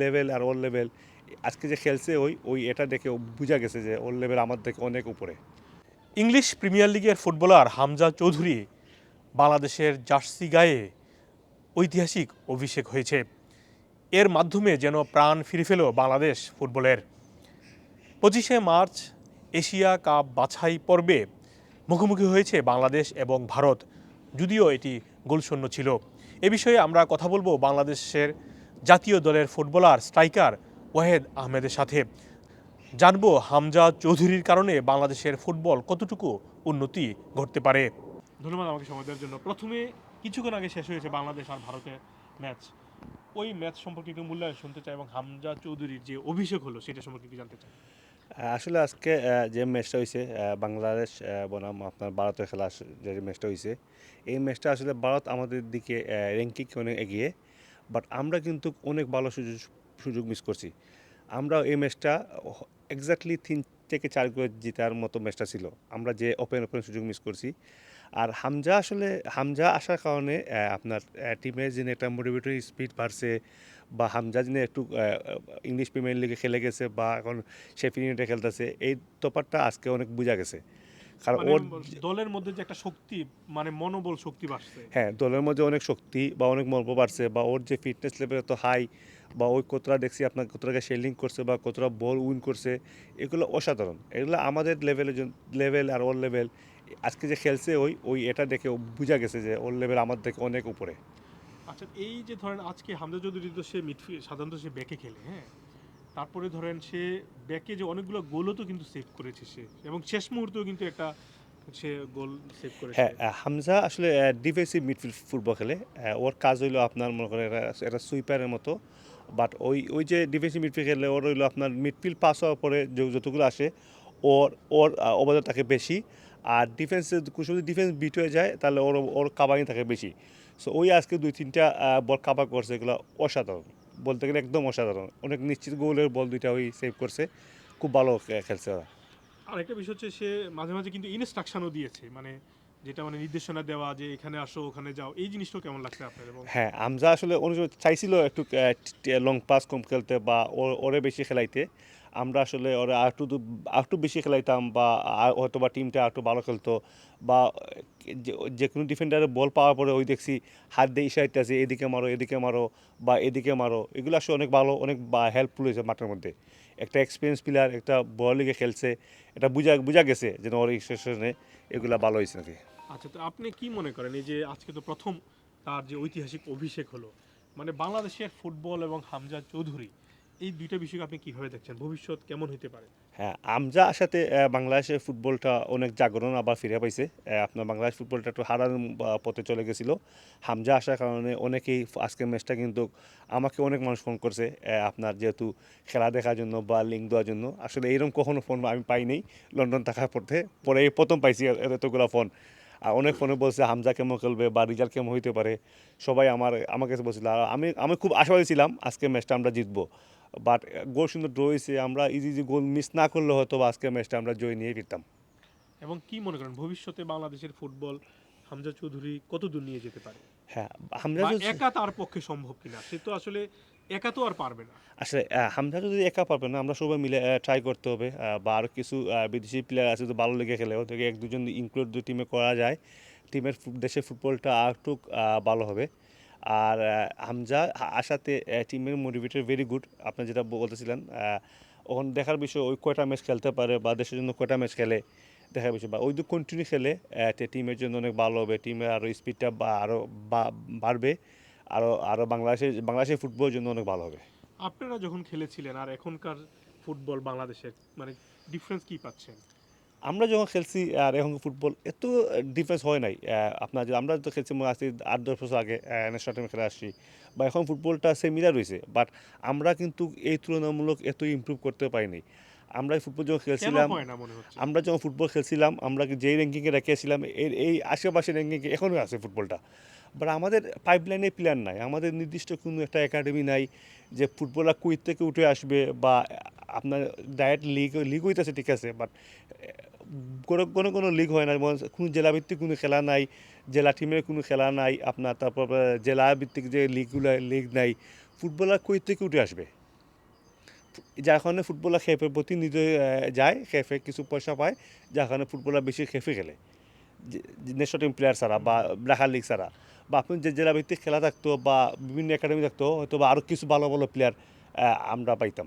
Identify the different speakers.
Speaker 1: Level আর ওর level আজকে যে খেলছে ওই ওই এটা দেখে বোঝা গেছে যে ওর লেভেল আমার থেকে অনেক উপরে।
Speaker 2: ইংলিশ প্রিমিয়ার লিগের ফুটবলার হামজা চৌধুরী বাংলাদেশের জার্সি গায়ে ঐতিহাসিক অভিষেক হয়েছে। এর মাধ্যমে যেন প্রাণ ফিরে পেল বাংলাদেশ ফুটবলের। পঁচিশে মার্চ এশিয়া কাপ বাছাই পর্বে মুখোমুখি হয়েছে বাংলাদেশ এবং ভারত, যদিও এটি গোলশূন্য ছিল। এ বিষয়ে আমরা কথা বলব বাংলাদেশের জাতীয় দলের ফুটবলার স্ট্রাইকার ওয়াহেদ আহমেদের সাথে। জানব হামজা চৌধুরীর কারণে বাংলাদেশের ফুটবল কতটুকু উন্নতি ঘটতে পারে। ধন্যবাদ আমাকে সময় দেওয়ার জন্য। প্রথমে কিছুক্ষণ আগে শেষ হয়েছে বাংলাদেশ আর ভারতের ম্যাচ। ওই ম্যাচ সম্পর্কে একটু মূল্যায়ন শুনতে চাই এবং হামজা চৌধুরীর যে অভিষেক হলো সেটা সম্পর্কে একটু জানতে চাই।
Speaker 1: আসলে আজকে যে ম্যাচটা হয়েছে বাংলাদেশ বনাম আপনার ভারতের খেলা যে ম্যাচটা হয়েছে এই ম্যাচটা আসলে ভারত আমাদের দিকে র্যাঙ্কিং অনেক এগিয়ে। বাট আমরা কিন্তু অনেক ভালো সুযোগ সুযোগ মিস করছি। আমরা এই ম্যাচটা এক্স্যাক্টলি তিন থেকে চার গোল জেতার মতো ম্যাচটা ছিল। আমরা যে ওপেন ওপেন সুযোগ মিস করছি। আর হামজা আসলে, হামজা আসার কারণে আপনার টিমের যিনি একটা মোটিভেটরি স্পিড বাড়ছে বা হামজা যিনি একটু ইংলিশ প্রিমিয়ার লিগে খেলে গেছে বা এখন ইউনিটে খেলতেছে, এই তোপারটা আজকে অনেক বোঝা গেছে। কারণ
Speaker 2: মানে
Speaker 1: ওর
Speaker 2: দলের মধ্যে যে একটা শক্তি মানে মনোবল শক্তি বাড়ছে।
Speaker 1: হ্যাঁ দলের মধ্যে অনেক শক্তি বা অনেক মর্ম বাড়ছে বা ওর যে ফিটনেস লেভেল এত হাই বা ওই কতটা দেখছি আপনার কতটাকে শেল্ডিং করছে বা কতটা বল উইন করছে এগুলো অসাধারণ। এগুলো আমাদের লেভেলের লেভেল আর ওর লেভেল আজকে যে খেলছে ওই ওই এটা দেখে বোঝা গেছে যে ওর লেভেল আমার থেকে অনেক উপরে।
Speaker 2: আচ্ছা এই যে ধরেন আজকে হামজা চৌধুরী তো সে মিডফিল্ড সাধারণত সে ব্যাকে খেলে হ্যাঁ? তারপরে ধরেন সে ব্যাকে যে অনেকগুলো গোলও তো কিন্তু সেভ করেছে সে। এবং শেষ মুহূর্তেও কিন্তু একটা সে গোল সেভ করেছে।
Speaker 1: হ্যাঁ হামজা আসলে ডিফেন্সিভ মিডফিল্ড ফুটবল খেলে। ওর কাজ হইল আপনার মনে করেন এটা- সুইপারের মতো। বাট ওই ওই যে ডিফেন্সিভ মিডফিল্ড খেলে ওর হইল আপনার মিডফিল্ড পাস হওয়ার পরে যে যতগুলো আসে, ওর ওর অবদান থাকে বেশি। আর ডিফেন্সে যদি ডিফেন্স বিট হয়ে যায়, তাহলে ওর ওর কাবানি থাকে বেশি। সো ওই আজকে দুই তিনটা বল কাবা করছে, এগুলো অসাধারণ। বলতে গেলে একদম অসাধারণ। অনেক নিশ্চিত গোলের বল দুইটা ওই সেভ করছে। খুব ভালো খেলছে ওরা।
Speaker 2: আরেকটা বিষয় হচ্ছে সে মাঝে মাঝে কিন্তু ইনস্ট্রাকশনও দিয়েছে। মানে যেটা মানে নির্দেশনা দেওয়া যে এখানে আসো ওখানে যাও এই জিনিসটা কেমন লাগছে আপনার
Speaker 1: হ্যাঁ আমজা আসলে অনুযায়ী চাইছিল একটু লং পাস কম খেলতে বা ওরে বেশি খেলাইতে। আমরা আসলে ওরা একটু একটু বেশি খেলাইতাম বা হয়তো বা টিমটা একটু ভালো খেলতো বা যে- কোনো ডিফেন্ডারের বল পাওয়ার পরে ওই দেখছি হাত দিয়ে ইশাইতে আছে এদিকে মারো এদিকে মারো বা এদিকে মারো। এগুলো আসলে অনেক ভালো, অনেক হেল্পফুল হয়েছে মাঠের মধ্যে। একটা এক্সপিরিয়েন্স প্লেয়ার একটা বড় লিগে খেলছে, এটা বুঝা বুঝা গেছে যেন ওর সেশনে এগুলো ভালো হয়েছে নাকি।
Speaker 2: আচ্ছা তো আপনি কি মনে করেন এই যে আজকে তো প্রথম তার যে ঐতিহাসিক অভিষেক হলো মানে বাংলাদেশের ফুটবল এবং হামজা চৌধুরী এই দুইটা বিষয়কে আপনি কীভাবে দেখছেন? ভবিষ্যৎ কেমন হতে পারে?
Speaker 1: হ্যাঁ আমজা আসাতে আহ, বাংলাদেশের ফুটবলটা অনেক জাগরণ আবার ফিরে পাইছে। আপনার বাংলাদেশ ফুটবলটা একটু হারার পথে চলে গেছিল। হামজা আসার কারণে অনেকেই আজকের ম্যাচটা কিন্তু আমাকে অনেক মানুষ ফোন করছে আপনার যেহেতু খেলা দেখার জন্য বা লিঙ্ক দেওয়ার জন্য। আসলে এইরকম কখনো ফোন আমি পাইনি লন্ডন থাকার পথে। পরে প্রথম পাইছি এতগুলো ফোন। আর অনেক ফোনে বলছে হামজা কেমন খেলবে বা রেজাল্ট কেমন হইতে পারে? সবাই আমার আমার কাছে বলছিল আমি আমি খুব আশাবাদী ছিলাম আজকে ম্যাচটা আমরা জিতবো। বাট গোল সুন্দর ড্র হয়েছে আমরা ইজি ইজি গোল মিস না করলে হয়তো বা আজকে ম্যাচটা আমরা জয় নিয়ে ফিরতাম।
Speaker 2: এবং কি মনে করেন ভবিষ্যতে বাংলাদেশের ফুটবল হামজা চৌধুরী কত দূর নিয়ে যেতে পারে?
Speaker 1: হ্যাঁ হামজা
Speaker 2: একা তার পক্ষে সম্ভব কিনা? সে তো আসলে একা তো আর পারবে না।
Speaker 1: আসলে হামজা যদি একা পারবে না আমরা সবাই মিলে ট্রাই করতে হবে। বা আরও কিছু বিদেশি প্লেয়ার আছে তো ভালো লেগে খেলে ওদেরকে এক দুজন ইনক্লুড দুই টিমে করা যায় টিমের দেশের ফুটবলটা আর একটু ভালো হবে। আর হামজা আ- আসাতে টিমের মোটিভেটেড ভেরি গুড আপনি যেটা বলতেছিলেন ওখানে দেখার বিষয় ওই কয়টা ম্যাচ খেলতে পারে বা দেশের জন্য কয়টা ম্যাচ খেলে, দেখার বিষয় বা ওই দু কন্টিনিউ খেলে টিমের জন্য অনেক ভালো হবে টিমের আরও স্পিডটা বা আরও বাড়বে আরও আরও বাংলাদেশের বাংলাদেশের ফুটবলের জন্য অনেক ভালো হবে।
Speaker 2: আপনারা যখন খেলেছিলেন আর এখনকার ফুটবল বাংলাদেশের মানে ডিফারেন্স কি পাচ্ছেন?
Speaker 1: আমরা যখন খেলছি আর এখন ফুটবল এত ডিফারেন্স হয় নাই। আপনার যে আমরা তো খেলছি মনে আছে আট দশ বছর আগে ন্যাশনাল টিমে খেলে আসছি বা এখন ফুটবলটা সেমিলার রয়েছে বাট আমরা কিন্তু এই তুলনামূলক এত ইমপ্রুভ করতে পারিনি। আমরা ফুটবল যখন খেলছিলাম আমরা যখন ফুটবল খেলছিলাম আমরা যেই র্যাঙ্কিংয়ে রেখেছিলাম এর এই আশেপাশে র্যাঙ্কিংয়ে এখনও আছে ফুটবলটা। বাট আমাদের পাইপলাইনে প্ল্যান নাই আমাদের নির্দিষ্ট কোনো একটা একাডেমি নাই যে ফুটবলার কুইত থেকে উঠে আসবে বা আপনার ডাইরেক্ট লিগ লিগ হইতেছে ঠিক আছে বাট কোনো কোনো কোনো লিগ হয় না। যেমন কোনো জেলাভিত্তিক কোনো খেলা নাই, জেলা টিমের কোনো খেলা নাই, আপনার তারপর জেলা ভিত্তিক যে লিগগুলো লিগ নাই, ফুটবলার কই থেকে উঠে আসবে? যার কারণে ফুটবলার প্রতি নিজে যায়, খেপে কিছু পয়সা পায়, যার কারণে ফুটবলার বেশি খেপে গেলে ন্যাশনাল টিম প্লেয়ার ছাড়া বা ঢাকার লিগ ছাড়া, বা আপনি যে জেলা ভিত্তিক খেলা থাকতো বা বিভিন্ন একাডেমি থাকতো হয়তো বা আরও কিছু ভালো ভালো প্লেয়ার আমরা পাইতাম।